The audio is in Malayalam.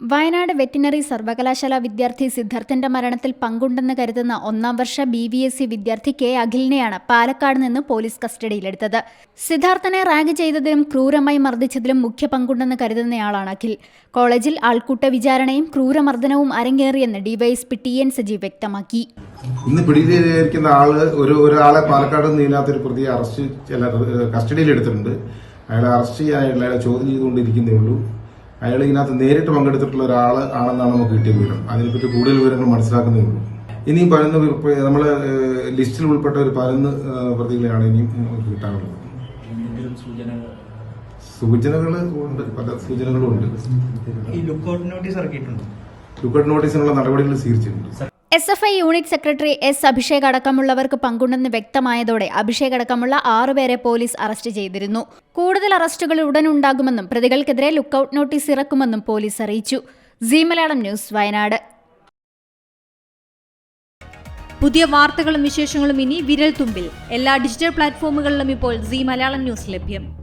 വയനാട് വെറ്റിനറി സർവകലാശാല വിദ്യാർത്ഥി സിദ്ധാർത്ഥന്റെ മരണത്തിൽ പങ്കുണ്ടെന്ന് കരുതുന്ന ഒന്നാം വർഷ ബി വി എസ് സി വിദ്യാർത്ഥി കെ അഖിലിനെയാണ് പാലക്കാട് നിന്ന് പോലീസ് കസ്റ്റഡിയിലെടുത്തത്. സിദ്ധാർത്ഥനെ റാഗ് ചെയ്തതിലും ക്രൂരമായി മർദ്ദിച്ചതിലും മുഖ്യ പങ്കുണ്ടെന്ന് കരുതുന്നയാളാണ് അഖിൽ. കോളേജിൽ ആൾക്കൂട്ട വിചാരണയും ക്രൂരമർദ്ദനവും അരങ്ങേറിയെന്ന് ഡിവൈഎസ്പി ടി എൻ സജീവ് വ്യക്തമാക്കി. ഇന്ന് പിടിയിലിരിക്കുന്ന ആൾ ഒരു ഒരാളെ പാലക്കാട് നീനാത്തൊരു പ്രതിയെ അറസ്റ്റ് എടുത്തിട്ടുണ്ട് അയാളെ അറസ്റ്റ് ചെയ്യാനായിട്ടുള്ള ചോദ്യം ചെയ്തുകൊണ്ടിരിക്കുന്നേ ഉള്ളൂ. അയാൾ ഇതിനകത്ത് നേരിട്ട് പങ്കെടുത്തിട്ടുള്ള ഒരാൾ ആണെന്നാണ് നമുക്ക് കിട്ടിയ വിവരം. അതിനെപ്പറ്റി കൂടുതൽ വിവരങ്ങൾ മനസ്സിലാക്കുന്നേ ഉള്ളൂ. ഇനി പതിനൊന്ന് നമ്മൾ നമ്മളെ ലിസ്റ്റിൽ ഉൾപ്പെട്ട ഒരു പതിനൊന്ന് പ്രതികളെയാണ് ഇനിയും കിട്ടാനുള്ളത് സൂചനകൾ? സൂചനകൾ ഉണ്ട് പല സൂചനകളും ഉണ്ട്. ഈ ലുക്കൌട്ട് നോട്ടീസ് ഇറക്കിയിട്ടുണ്ട്? ലുക്കൌട്ട് നോട്ടീസിനുള്ള നടപടികൾ സ്വീകരിച്ചിട്ടുണ്ട്. S F I unit secretary S Abhishek അടക്കമുള്ളവർക്ക് പങ്കുണ്ടെന്ന് വ്യക്തമായതോടെ അഭിഷേക് അടക്കമുള്ള ആറുപേരെ പോലീസ് അറസ്റ്റ് ചെയ്തിരുന്നു. കൂടുതൽ അറസ്റ്റുകൾ ഉടൻ ഉണ്ടാകുമെന്നും പ്രതികൾക്കെതിരെ ലുക്കൌട്ട് നോട്ടീസ് ഇറക്കുമെന്നും പോലീസ് അറിയിച്ചു. C Malayalam news Wayanad. പുതിയ വാർത്തകളും വിശേഷങ്ങളും ഇനി വിരൽ തുമ്പിൽ എല്ലാ ഡിജിറ്റൽ പ്ലാറ്റ്ഫോമുകളിലും ഇപ്പോൾ സി മലയാളം ന്യൂസ് ലഭ്യം.